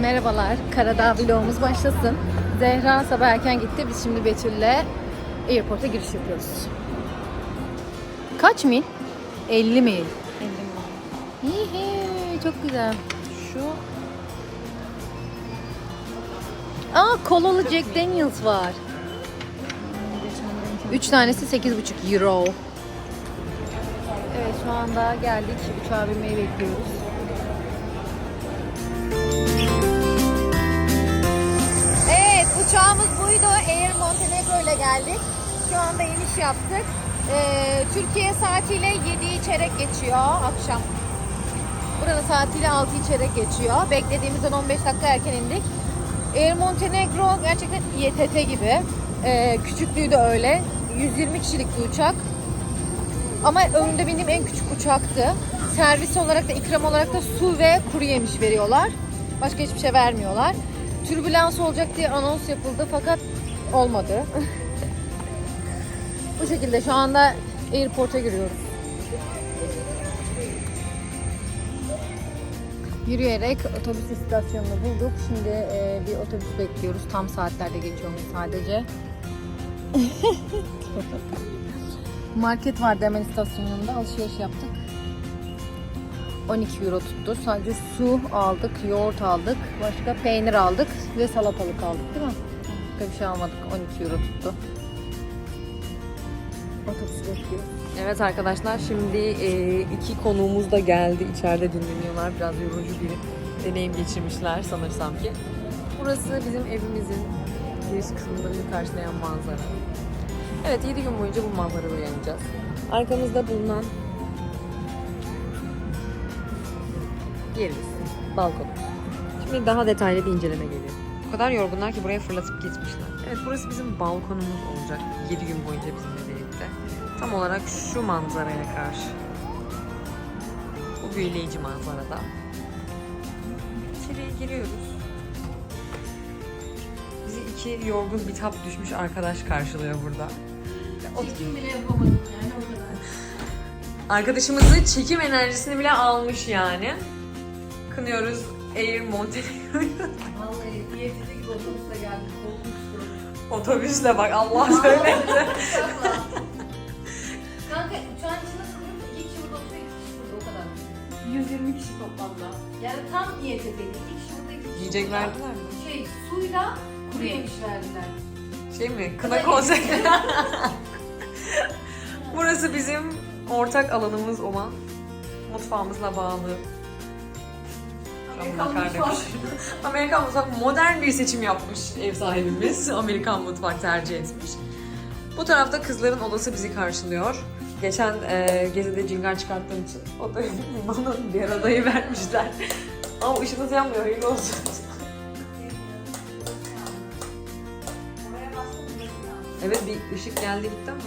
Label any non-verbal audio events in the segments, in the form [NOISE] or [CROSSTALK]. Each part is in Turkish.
Merhabalar, Karadağ vlogumuz başlasın. Zehra sabah erken gitti. Biz şimdi Betül'le airport'a giriş yapıyoruz. Kaç mil? 50 mil. 50 mil. Hihi, çok güzel. Şu... Aa, kolalı Jack Daniels var. 3 tanesi 8,5 euro. Evet şu anda geldik. Uçağa binmeyi bekliyoruz. Evet uçağımız buydu. Air Montenegro ile geldik. Şu anda iniş yaptık. Ee, Türkiye saatiyle 7 çeyrek geçiyor akşam. Buranın saatiyle 6 çeyrek geçiyor. Beklediğimizden 15 dakika erken indik. Air Montenegro gerçekten İETT gibi. Ee, küçüklüğü de öyle. 120 kişilik bir uçak. Ama ömrümde bindiğim en küçük uçaktı. Servis olarak da ikram olarak da su ve kuru yemiş veriyorlar. Başka hiçbir şey vermiyorlar. Türbülans olacak diye anons yapıldı fakat olmadı. [LAUGHS] Bu şekilde şu anda airport'a giriyoruz. Yürüyerek otobüs istasyonunu bulduk. Şimdi e, bir otobüs bekliyoruz. Tam saatlerde geçiyormuş sadece. [LAUGHS] Market vardı hemen istasyonunda. Alışveriş yaptık. 12 euro tuttu. Sadece su aldık, yoğurt aldık, başka peynir aldık ve salatalık aldık değil mi? Başka bir şey almadık. 12 euro tuttu. Bekliyoruz. Evet arkadaşlar şimdi e, iki konuğumuz da geldi. İçeride dinleniyorlar. Biraz yorucu bir deneyim geçirmişler sanırsam ki. Burası bizim evimizin giriş kısmında bizi karşılayan manzara. Evet 7 gün boyunca bu manzarada uyanacağız. Arkamızda bulunan yerimiz, balkon. Şimdi daha detaylı bir inceleme geliyor. O kadar yorgunlar ki buraya fırlatıp gitmişler. Evet burası bizim balkonumuz olacak 7 gün boyunca bizimle birlikte. Tam olarak şu manzaraya karşı. Bu büyüleyici manzarada. İçeriye giriyoruz. Bizi iki yorgun bitap düşmüş arkadaş karşılıyor burada. Çekim bile yapamadım yani o kadar. Arkadaşımızın çekim enerjisini bile almış yani. Kınıyoruz Air Montenegro'yu. Vallahi diyetli gibi otobüse geldik. Korkmuştum. Otobüsle bak Allah söyledi. [LAUGHS] Kanka uçağın içinde sanırım iki kişi burada oturuyor, iki kişi burada o kadar. 120 kişi toplamda. Yani tam İETT'ydi. İki kişi burada, iki kişi Yiyecek burada. verdiler mi? Şey, suyla kuru yemiş verdiler. Şey mi? Kına konseri. [LAUGHS] Burası bizim ortak alanımız olan mutfağımızla bağlı. Amerikan Makarna mutfağı. pişiriyor. Amerikan mutfak modern bir seçim yapmış ev sahibimiz. [LAUGHS] Amerikan mutfak tercih etmiş. Bu tarafta kızların odası bizi karşılıyor. Geçen e, gezide cingar çıkarttığım için odayı [LAUGHS] limanın diğer odayı vermişler. Ama ışığınız yanmıyor, hayırlı olsun. Evet bir ışık geldi gitti ama.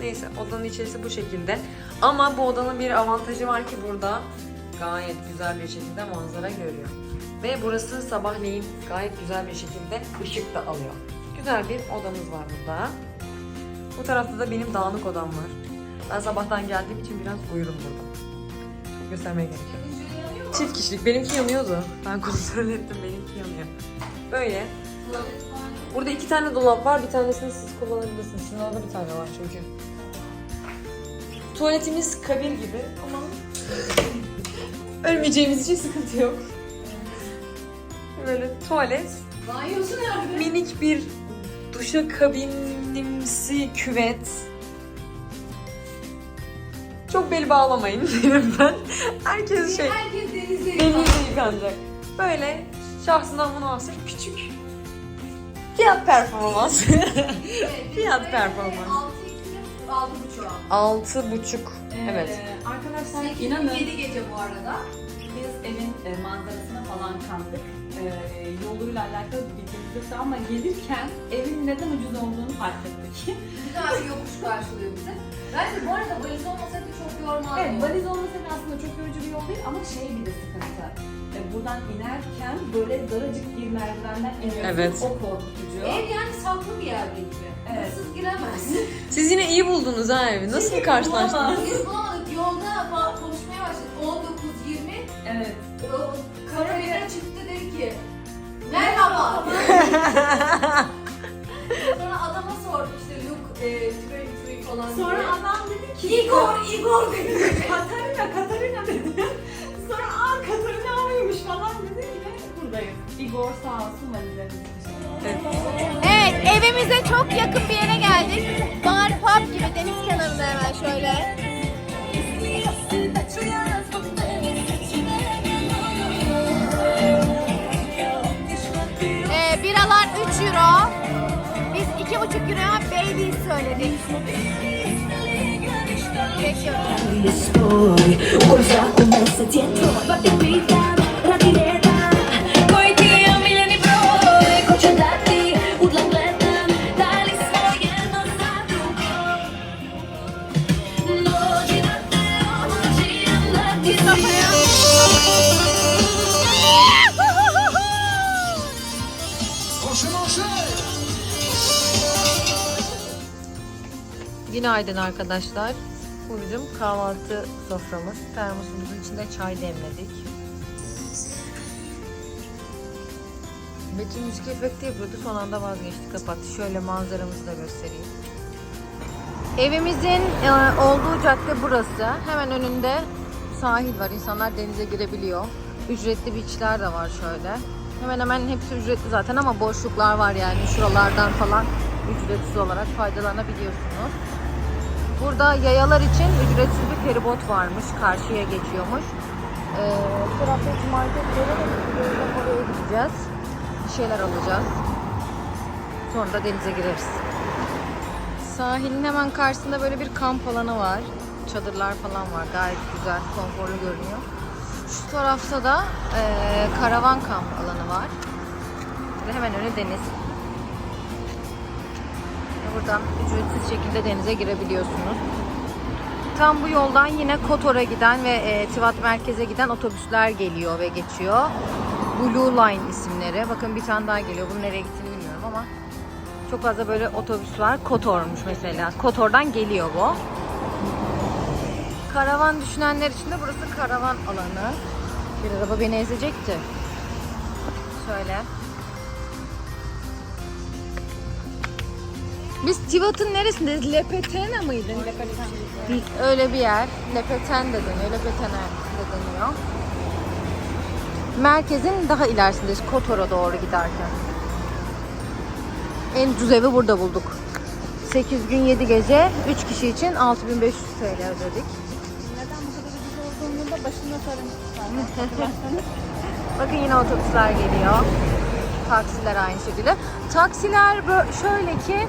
Neyse odanın içerisi bu şekilde. Ama bu odanın bir avantajı var ki burada gayet güzel bir şekilde manzara görüyor. Ve burası sabahleyin gayet güzel bir şekilde ışık da alıyor. Güzel bir odamız var burada. Bu tarafta da benim dağınık odam var. Ben sabahtan geldiğim için biraz uyurum burada. Çok göstermeye gerek yok. Çift kişilik. Benimki yanıyordu. Ben [LAUGHS] kontrol ettim. Benimki yanıyor. Böyle. Burada iki tane dolap var. Bir tanesini siz kullanabilirsiniz. Orada bir tane var çünkü. Tuvaletimiz kabir gibi ama ölmeyeceğimiz için sıkıntı yok. Böyle tuvalet, Banyosu nerede? minik bir duşa kabinimsi küvet. Çok bel bağlamayın [LAUGHS] derim ben. Herkes şey Herkes denizde denizde yıkanacak. Böyle şahsından münasır küçük. Fiyat performans. [LAUGHS] Fiyat performans. 6 buçuğa. Altı buçuk. Evet. Ee, arkadaşlar 8 inanın 7 gece bu arada. biz evin e, manzarasına falan kandık. Ee, yoluyla alakalı bir bilgimiz yoktu ama gelirken evin neden ucuz olduğunu fark ettik. Güzel bir yokuş karşılıyor bizi. Bence bu arada valiz olmasaydı çok yormazdı. evet valiz olmasa da aslında çok yorucu bir yol değil ama şey bir de sıkıntı. Ee, buradan inerken böyle daracık bir merdivenden iniyorsun. Evet. O korkutucu. Ev yani saklı bir yer gibi. Evet. Hırsız giremez. Siz yine iyi buldunuz ha evi. Nasıl Çünkü karşılaştınız? bulamaz. Biz bulamadık. Yolda fa- konuşmaya başladık. 19-20. Evet. O Karabine çıktı dedi ki [LAUGHS] Sonra adama sorduk işte look, e, three falan Sonra diye. adam dedi ki Igor, Igor dedi. [LAUGHS] Katarina, Katarina dedi. [LAUGHS] Sonra aa Katarina mıymış falan dedi ve buradayız. Igor sağ olsun valizlerimizi Evet, evimize çok yakın bir yere geldik. Bar pub gibi deniz kenarında hemen şöyle. Ee, biralar 3 euro. Biz 2,5 euroya baby söyledik. Bekliyoruz. Günaydın arkadaşlar. Bu bizim kahvaltı soframız. Termosumuzun içinde çay demledik. Betül müzik efekti yapıyordu. Son anda vazgeçti kapattı. Şöyle manzaramızı da göstereyim. Evimizin e, olduğu cadde burası. Hemen önünde sahil var. İnsanlar denize girebiliyor. Ücretli beachler de var şöyle. Hemen hemen hepsi ücretli zaten ama boşluklar var yani şuralardan falan ücretsiz olarak faydalanabiliyorsunuz. Burada yayalar için ücretsiz bir feribot varmış. Karşıya geçiyormuş. Ee, hiç marketlere. Oraya gideceğiz. Bir şeyler alacağız. Sonra da denize gireriz. Sahilin hemen karşısında böyle bir kamp alanı var. Çadırlar falan var. Gayet güzel, konforlu görünüyor. Şu tarafta da eee, karavan kamp alanı var. Ve hemen önü deniz. Buradan ücretsiz şekilde denize girebiliyorsunuz. Tam bu yoldan yine Kotor'a giden ve e, Tivat merkeze giden otobüsler geliyor ve geçiyor. Blue Line isimleri. Bakın bir tane daha geliyor. Bunun nereye gittiğini bilmiyorum ama çok fazla böyle otobüs var. Kotor'muş mesela. Kotor'dan geliyor bu. Karavan düşünenler için de burası karavan alanı. Bir araba beni ezecekti. Şöyle. Biz Tivat'ın neresindeyiz? Lepetena mıydı? Öyle bir yer. Lepeten de deniyor. Lepetena de deniyor. Merkezin daha ilerisindeyiz. Kotor'a doğru giderken. En ucuz evi burada bulduk. 8 gün 7 gece 3 kişi için 6500 TL ödedik. Neden bu kadar ucuz olduğunu da başında söylemiştim. [LAUGHS] Bakın yine otobüsler geliyor. Taksiler aynı şekilde. Taksiler şöyle ki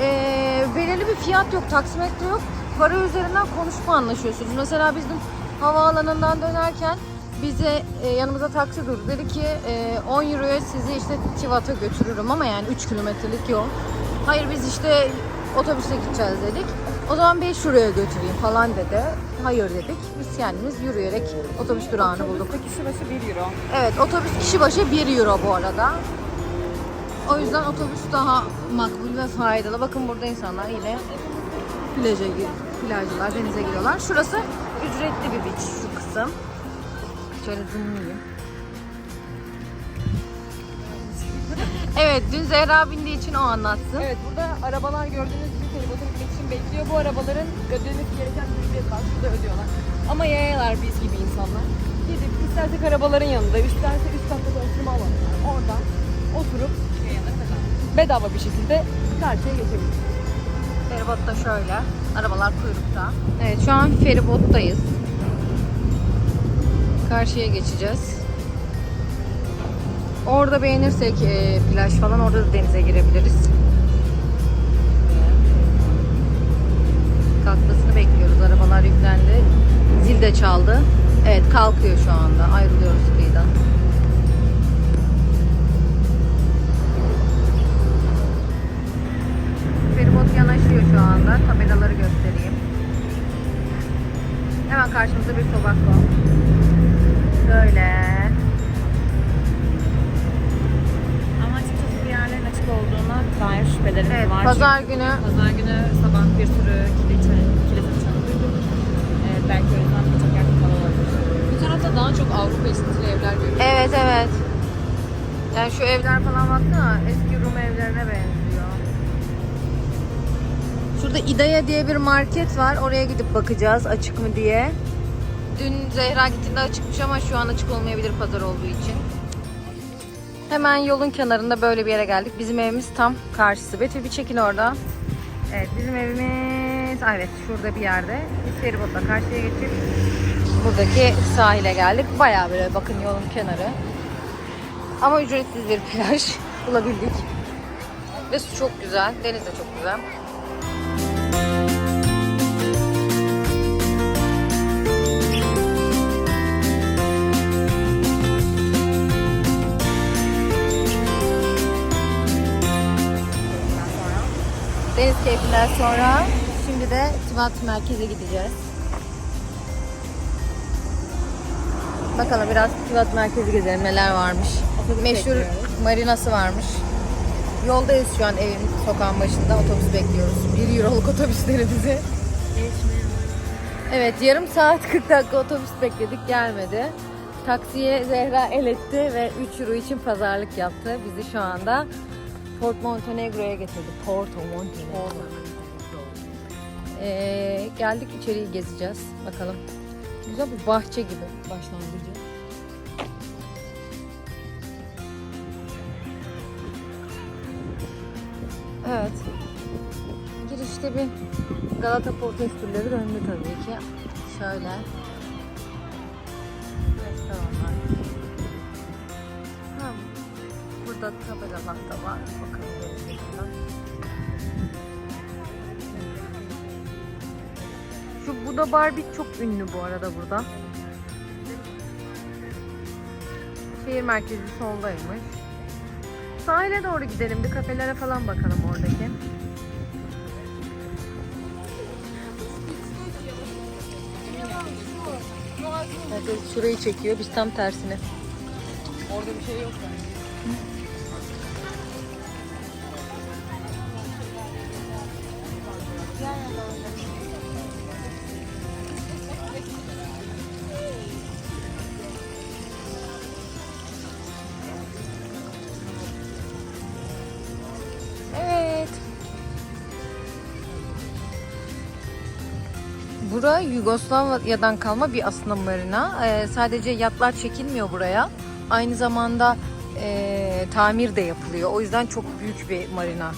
e, belirli bir fiyat yok, taksimetre yok. Para üzerinden konuşma anlaşıyorsunuz. Mesela biz dün havaalanından dönerken bize e, yanımıza taksi durdu. Dedi ki e, 10 euroya sizi işte Tivat'a götürürüm ama yani 3 kilometrelik yol. Hayır biz işte otobüse gideceğiz dedik. O zaman 5 euroya götüreyim falan dedi. Hayır dedik. Biz kendimiz yürüyerek otobüs durağını bulduk. kişi başı 1 euro. Evet otobüs kişi başı 1 euro bu arada. O yüzden otobüs daha makbul ve faydalı. Bakın burada insanlar yine plaja gir, plajcılar denize giriyorlar. Şurası ücretli bir beach şu kısım. Şöyle zoomlayayım. Evet dün Zehra bindiği için o anlatsın. Evet burada arabalar gördüğünüz gibi feribota için bekliyor. Bu arabaların ödemesi gereken bir ücret var. Şurada ödüyorlar. Ama yayalar biz gibi insanlar. Gidip istersek arabaların yanında, isterse üst katta oturma alanı var. Oradan oturup yayaları bedava. Bir şekilde karşıya geçebiliriz. Feribot da şöyle. Arabalar kuyrukta. Evet şu an feribottayız. Karşıya geçeceğiz. Orada beğenirsek e, plaj falan orada da denize girebiliriz. Kalkmasını bekliyoruz. Arabalar yüklendi. Zil de çaldı. Evet kalkıyor şu anda. Ayrılıyoruz kıyıdan. Yanaşıyor şu anda. Tabelaları göstereyim. Hemen karşımızda bir tobacco. Böyle. Ama açıkçası bir yerlerin açık olduğuna dair şüphelerimiz Evet, var. pazar Çünkü günü Pazar günü sabah bir sürü kilise, kilise çanı duyduk. Ee, belki o yüzden birçok yer kapalı olabilir. Bu tarafta daha çok Avrupa esintili evler görüyoruz. Evet evet. Yani şu evler falan baksana eski Rum evlerine benziyor. Şurada İdaya diye bir market var. Oraya gidip bakacağız açık mı diye. Dün Zehra gittiğinde açıkmış ama şu an açık olmayabilir pazar olduğu için. Hemen yolun kenarında böyle bir yere geldik. Bizim evimiz tam karşısı. Betül bir çekil orada. Evet bizim evimiz evet şurada bir yerde. Biz feribotla karşıya geçip buradaki sahile geldik. Bayağı böyle bakın yolun kenarı. Ama ücretsiz bir plaj [LAUGHS] bulabildik. Ve su çok güzel. Deniz de çok güzel. Deniz keyfinden sonra şimdi de Tivat merkeze gideceğiz. Bakalım biraz Tivat merkezi gezelim neler varmış. Meşhur marinası varmış. Yoldayız şu an evin sokağın başında otobüs bekliyoruz. 1 euroluk otobüslerimizi. Evet yarım saat 40 dakika otobüs bekledik gelmedi. Taksiye Zehra el etti ve 3 euro için pazarlık yaptı. Bizi şu anda Port Montenegro'ya getirdi. Porto Montenegro. Ee, geldik içeriği gezeceğiz. Bakalım. Güzel bir bahçe gibi başlangıcı. Evet. Girişte bir Galata protestörleri döndü tabii ki. Şöyle. Restoranlar. Burada tabelalar da var. Bakalım gelecekler. Şu Buda Barbie çok ünlü bu arada burada. Şehir merkezi soldaymış. Sahile doğru gidelim. Bir kafelere falan bakalım oradaki. Herkes şurayı çekiyor. Biz tam tersine. Orada bir şey yok bence. Bura Yugoslavya'dan kalma bir aslında marina. Ee, sadece yatlar çekilmiyor buraya. Aynı zamanda ee, tamir de yapılıyor. O yüzden çok büyük bir marina.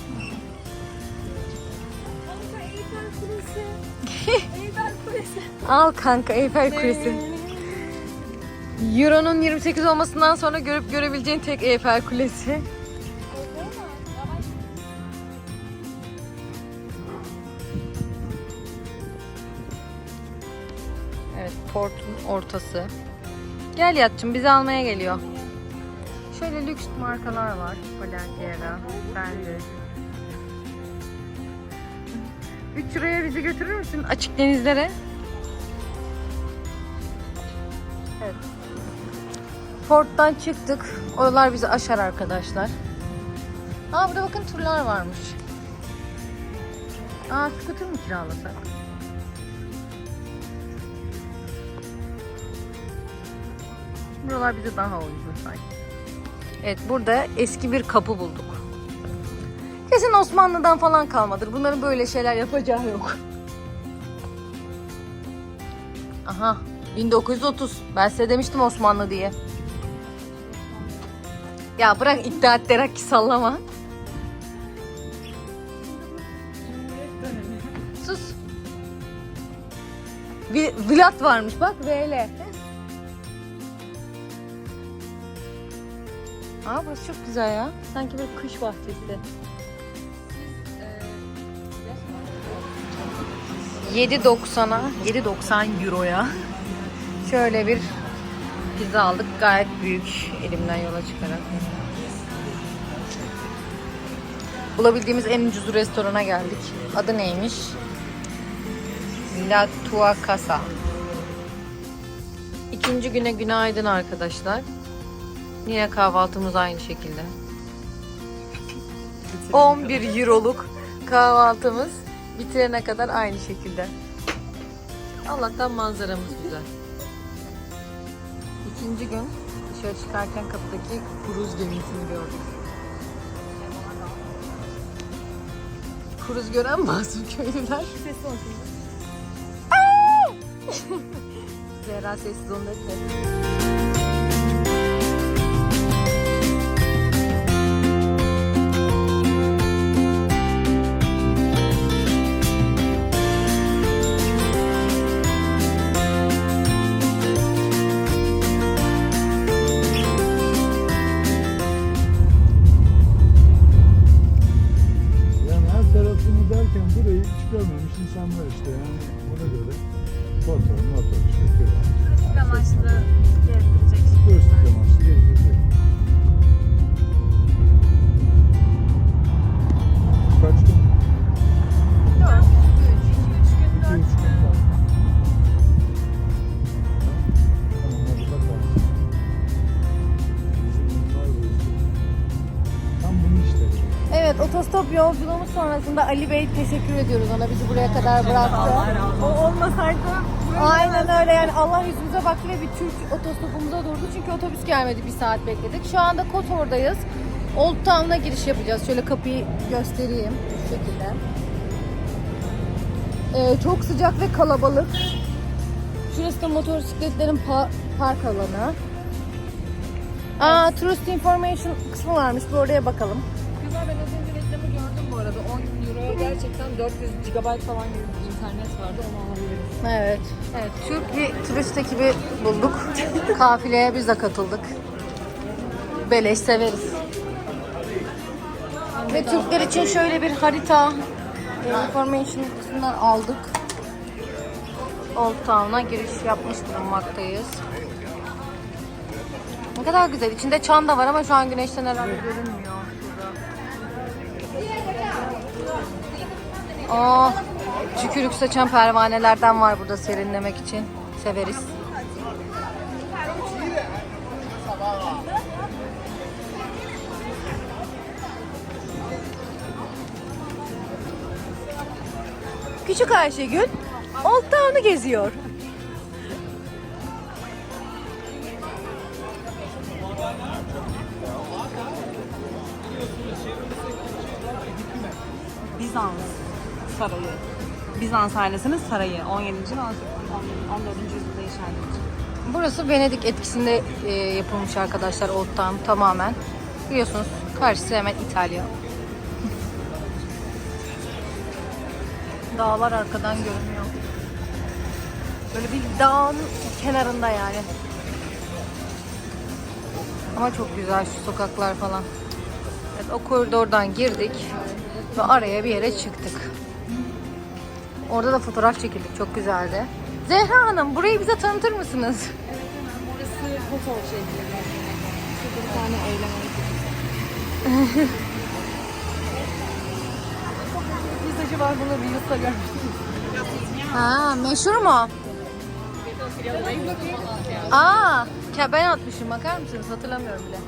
Al kanka Eyfel Kulesi. Euro'nun 28 olmasından sonra görüp görebileceğin tek Eyfel Kulesi. Ortası. Gel yatçım, bizi almaya geliyor. Şöyle lüks markalar var. Balenciaga, Fendi. 3 liraya bizi götürür müsün açık denizlere? Evet. Porttan çıktık. Oralar bizi aşar arkadaşlar. Aa burada bakın turlar varmış. Aa scooter mı kiralasak? Buralar bize daha uygun sanki. Evet burada eski bir kapı bulduk. Kesin Osmanlı'dan falan kalmadır. Bunların böyle şeyler yapacağı yok. Aha 1930. Ben size demiştim Osmanlı diye. Ya bırak iddia terakki sallama. Sus. Bir Vlad varmış bak VL. Aa burası çok güzel ya. Sanki bir kış bahçesi. 7.90'a, 7.90 euroya şöyle bir pizza aldık. Gayet büyük elimden yola çıkarak. Bulabildiğimiz en ucuz restorana geldik. Adı neymiş? La Tua Casa. İkinci güne günaydın arkadaşlar. Yine kahvaltımız aynı şekilde. 11 euroluk kahvaltımız bitirene kadar aynı şekilde. Allah'tan manzaramız güzel. İkinci gün Dışarı çıkarken kapıdaki kruz gemisini gördük. Kruz gören masum köylüler. Sesli olsun. Zehra sessiz onu da sonrasında Ali Bey teşekkür ediyoruz ona bizi buraya kadar bıraktı. O olmasaydı Aynen öyle yani Allah yüzümüze baktı ve bir Türk otostopumuza durdu çünkü otobüs gelmedi bir saat bekledik. Şu anda Kotor'dayız. Old Town'a giriş yapacağız. Şöyle kapıyı göstereyim şu şekilde. Ee, çok sıcak ve kalabalık. Şurası da motosikletlerin pa- park alanı. Aa, Tourist Information kısmı varmış. Bir oraya bakalım. Gerçekten 400 GB falan gibi bir internet vardı onu alabiliriz. Evet. Evet, Türk bir turist ekibi bulduk. [LAUGHS] Kafileye biz de katıldık. Beleş severiz. Ve Türkler için şöyle bir harita information kısmından aldık. Old Town'a giriş yapmış bulunmaktayız. Ne kadar güzel. İçinde çan da var ama şu an güneşten herhalde görünmüyor. Aa, tükürük saçan pervanelerden var burada serinlemek için. Severiz. Küçük Ayşegül Old Town'u geziyor. Sarayı. Bizans ailesinin sarayı. 17. ve 14. yüzyılda inşa edilmiş. Burası Venedik etkisinde e, yapılmış arkadaşlar Old Town tamamen. Biliyorsunuz karşısı hemen İtalya. [LAUGHS] Dağlar arkadan görünüyor. Böyle bir dağın kenarında yani. Ama çok güzel şu sokaklar falan. Evet, o koridordan girdik ve araya bir yere çıktık. Orada da fotoğraf çekildik. Çok güzeldi. Zehra Hanım burayı bize tanıtır mısınız? Burası Kotor şehri. Şurada bir tane eylem Biz acaba bunu Reels'ta görmüştük. Ha, meşhur mu? Aa, ben atmışım bakar mısınız? Hatırlamıyorum bile.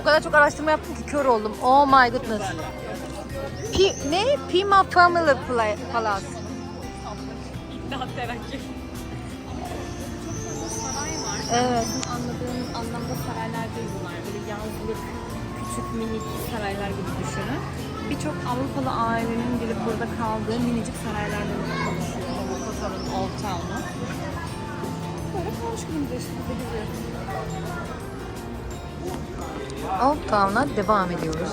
O kadar çok araştırma yaptım ki kör oldum. Oh my goodness. Pi, ne? Pima Family Palace. Daha terakki. Evet. Anladığınız anlamda saraylar değil bunlar. Böyle yazlık, küçük minik saraylar gibi düşünün. Birçok Avrupalı ailenin gelip burada kaldığı minicik saraylardan oluşuyor. Kotor'un Old Town'u. Böyle günümüzde işte biz de geziyoruz. Old Town'a devam ediyoruz.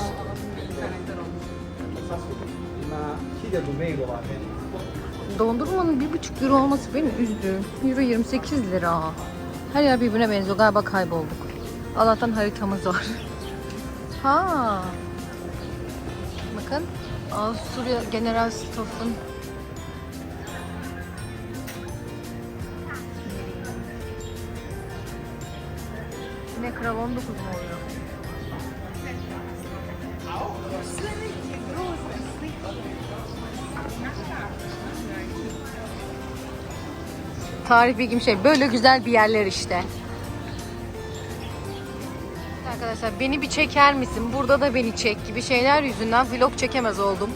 Dondurmanın bir buçuk euro olması beni üzdü. Euro 28 lira. Her yer birbirine benziyor. Galiba kaybolduk. Allah'tan haritamız var. [LAUGHS] Ha. Bakın. Avusturya General Stoff'un Yine Kral 19 mu oluyor? Tarih bilgim şey böyle güzel bir yerler işte. Arkadaşlar beni bir çeker misin? Burada da beni çek gibi şeyler yüzünden vlog çekemez oldum.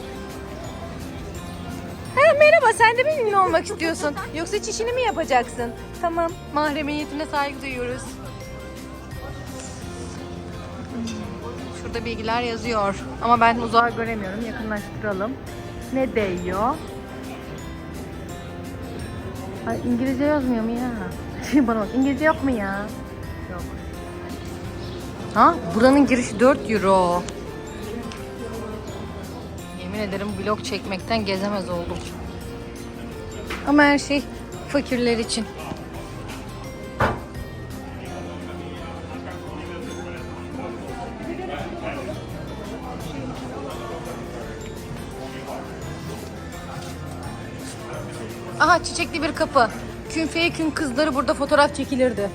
Ha, merhaba sen de benimle olmak istiyorsun. Yoksa çişini mi yapacaksın? Tamam mahremiyetine saygı duyuyoruz. Şurada bilgiler yazıyor. Ama ben uzağa göremiyorum. Yakınlaştıralım. Ne değiyor? Ay, İngilizce yazmıyor mu ya? Şimdi [LAUGHS] bana bak İngilizce yok mu ya? Yok. Ha? Buranın girişi 4 euro. Yemin ederim vlog çekmekten gezemez oldum. Ama her şey fakirler için. Aha çiçekli bir kapı. Künfeye kün kızları burada fotoğraf çekilirdi.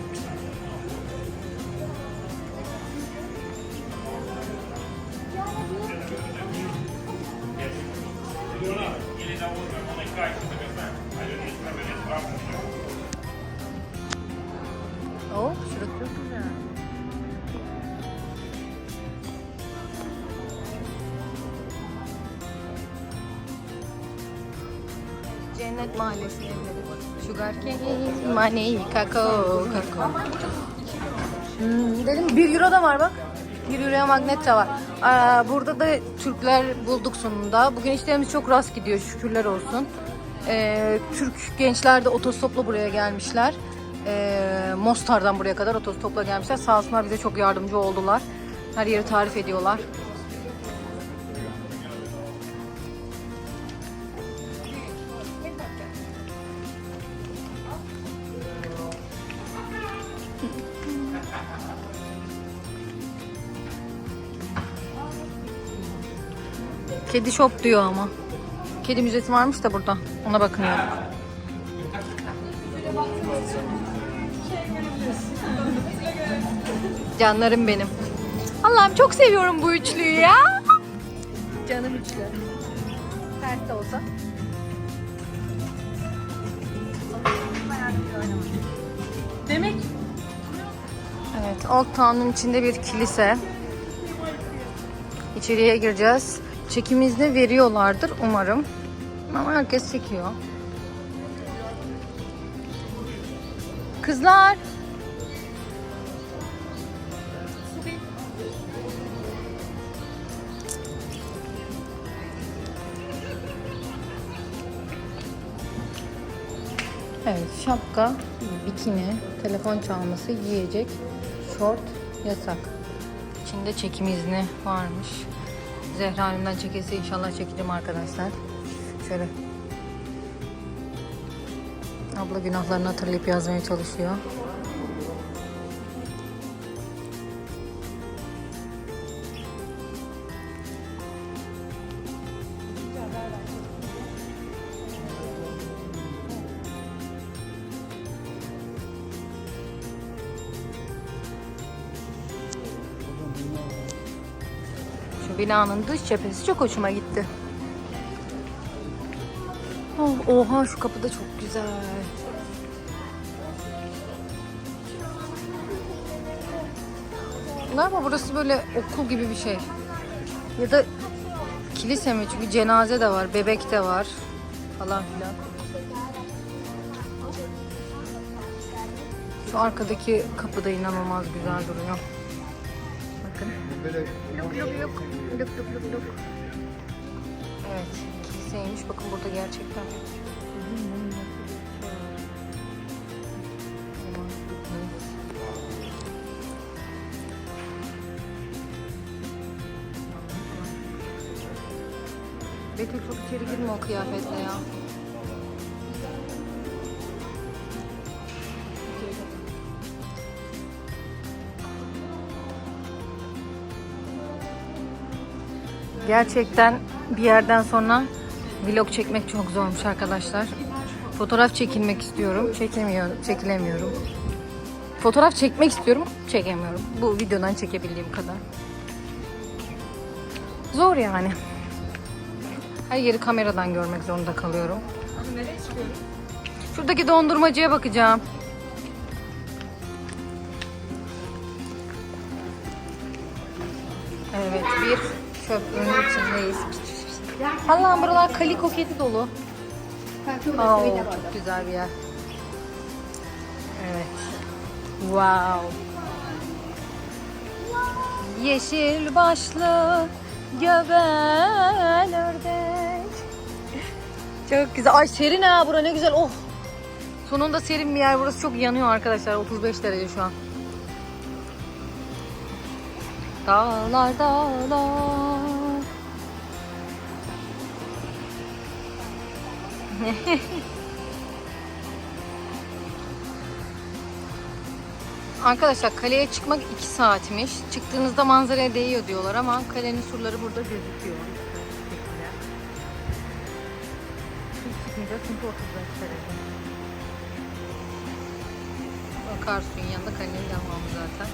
Kakao, kakao. Hmm, dedim 1 euro da var bak. 1 euroya magnet de var. Aa, burada da Türkler bulduk sonunda. Bugün işlerimiz çok rast gidiyor şükürler olsun. Ee, Türk gençler de otostopla buraya gelmişler. Ee, Mostar'dan buraya kadar otostopla gelmişler. Sağ olsunlar bize çok yardımcı oldular. Her yeri tarif ediyorlar. Kedi shop diyor ama. Kedi müzesi varmış da burada. Ona bakınıyorum. Canlarım benim. Allah'ım çok seviyorum bu üçlüyü ya. Canım üçlü. Ters de olsa. Demek Evet, Old Town'un içinde bir kilise. İçeriye gireceğiz. Çekim izni veriyorlardır umarım. Ama herkes çekiyor. Kızlar. Evet, şapka, bikini, telefon çalması, yiyecek, şort yasak. İçinde çekim izni varmış. Zehra Hanım'dan çekilse inşallah çekeceğim arkadaşlar. Şöyle. Abla günahlarını hatırlayıp yazmaya çalışıyor. Binanın dış cephesi çok hoşuma gitti. Oh, oha şu kapı da çok güzel. Galiba burası böyle okul gibi bir şey. Ya da kilise mi? Çünkü cenaze de var, bebek de var falan filan. Şu arkadaki kapı da inanılmaz güzel duruyor. Bakın. Luk luk luk. Luk luk luk luk. Evet, kiliseymiş. Bakın burada gerçekten. Betül çok içeri girme o kıyafetle ya. Gerçekten bir yerden sonra vlog çekmek çok zormuş arkadaşlar. Fotoğraf çekilmek istiyorum, çekemiyorum, çekilemiyorum. Fotoğraf çekmek istiyorum, çekemiyorum. Bu videodan çekebildiğim kadar. Zor yani. Her yeri kameradan görmek zorunda kalıyorum. Şuradaki dondurmacıya bakacağım. Köprünün içindeyiz. Allah'ım buralar kaliko kedi dolu. Aa, çok güzel bir yer. Evet. Wow. Yeşil başlı göbel ördek. Çok güzel. Ay serin ha bura ne güzel. Oh. Sonunda serin bir yer. Burası çok yanıyor arkadaşlar. 35 derece şu an. Dağlar dağlar. [LAUGHS] Arkadaşlar kaleye çıkmak 2 saatmiş. Çıktığınızda manzaraya değiyor diyorlar ama kalenin surları burada gözüküyor. Hiç çıkmayacağız çünkü 35 derece. Akarsuyun yanında kalenin devamı zaten.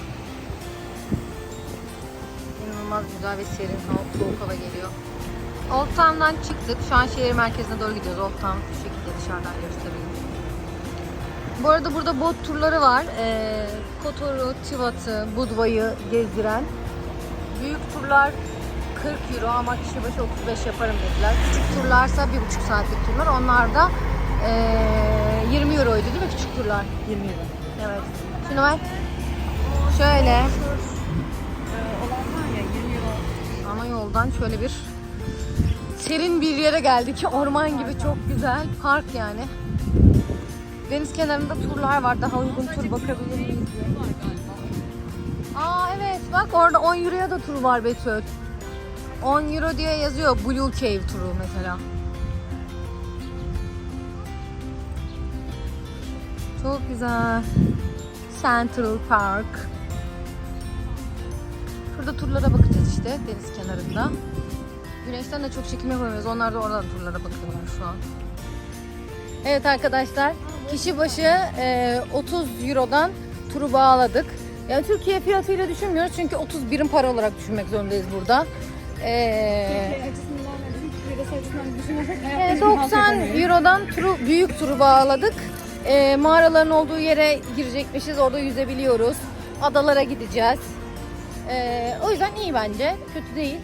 İnanılmaz güzel ve serin soğuk hava geliyor. Old Town'dan çıktık. Şu an şehir merkezine doğru gidiyoruz. Old Town şu şekilde dışarıdan göstereyim. Bu arada burada bot turları var. Ee, Kotor'u, Tivat'ı, Budva'yı gezdiren. Büyük turlar 40 euro ama kişi başı 35 yaparım dediler. Küçük turlarsa 1,5 saatlik turlar. Onlar da ee, 20 euroydu değil mi küçük turlar? 20 euro. Evet. Şunu ver. Şöyle. olan var ya 20 euro. Ana yoldan şöyle bir serin bir yere geldik. Orman gibi çok güzel. Park yani. Deniz kenarında turlar var. Daha uygun tur bakabilir miyiz? Aa evet bak orada 10 euroya da tur var Betül. 10 euro diye yazıyor Blue Cave turu mesela. Çok güzel. Central Park. Şurada turlara bakacağız işte deniz kenarında. Güneşten de çok çekim yapamıyoruz. Onlar da oradan turlara bakıyorlar şu an. Evet arkadaşlar. Kişi başı e, 30 Euro'dan turu bağladık. Yani Türkiye fiyatıyla düşünmüyoruz çünkü 30 birim para olarak düşünmek zorundayız burada. E, açısından ve Türk lirası açısından düşünürsek e, 90 Euro'dan turu, büyük turu bağladık. E, mağaraların olduğu yere girecekmişiz. Orada yüzebiliyoruz. Adalara gideceğiz. E, o yüzden iyi bence. Kötü değil.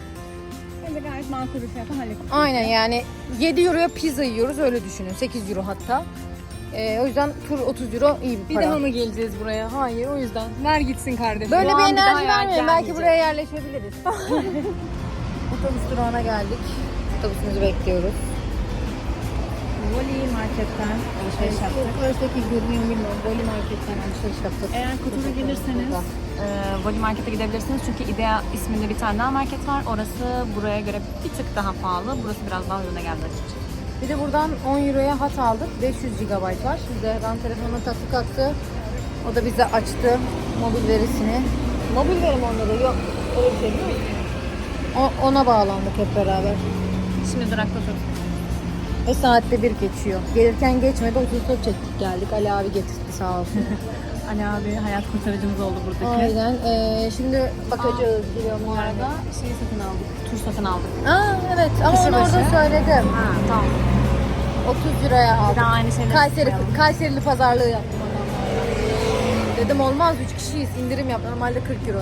Bence gayet makul bir fiyata hallettik. Aynen yani 7 euroya pizza yiyoruz öyle düşünün. 8 euro hatta. Ee, o yüzden tur 30 euro iyi bir Bir para. daha mı geleceğiz buraya? Hayır o yüzden. Ver gitsin kardeşim. Böyle bir enerji vermeyin. Belki buraya yerleşebiliriz. [LAUGHS] Otobüs durağına geldik. Otobüsümüzü bekliyoruz. Voli marketten alışveriş yaptık. Mu bilmiyorum. Voli marketten alışveriş yaptık. Eğer Kotor'a gelirseniz e, Voli Market'e gidebilirsiniz. Çünkü Idea isminde bir tane daha market var. Orası buraya göre bir tık daha pahalı. Burası biraz daha uyguna geldi açıkçası. Bir de buradan 10 euroya hat aldık. 500 GB var. Ben telefonuna taktık kalktı. O da bize açtı mobil verisini. Mobil veri mi onda da? Yok. Öyle bir şey değil mi? O- ona bağlandık hep beraber. Şimdi durakta oturup Ve saatte bir geçiyor. Gelirken geçmedi. Otostop çektik geldik. Ali abi getirdi sağ olsun. [LAUGHS] Ali abi hayat kurtarıcımız oldu buradaki. Aynen. Ee, şimdi bakacağız. Geliyor mu Bu arada şeyi satın aldık. Tur satın aldık. Aa evet ama Kişi onu orada başı. söyledim. Ha tamam. 30 liraya Bir aldık. daha aynı şeyleri Kayseri, yapmayalım. Kayserili pazarlığı yaptım. Dedim olmaz 3 kişiyiz indirim yap. Normalde 40 euro.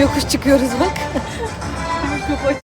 Yokuş çıkıyoruz bak. [LAUGHS] какой-то.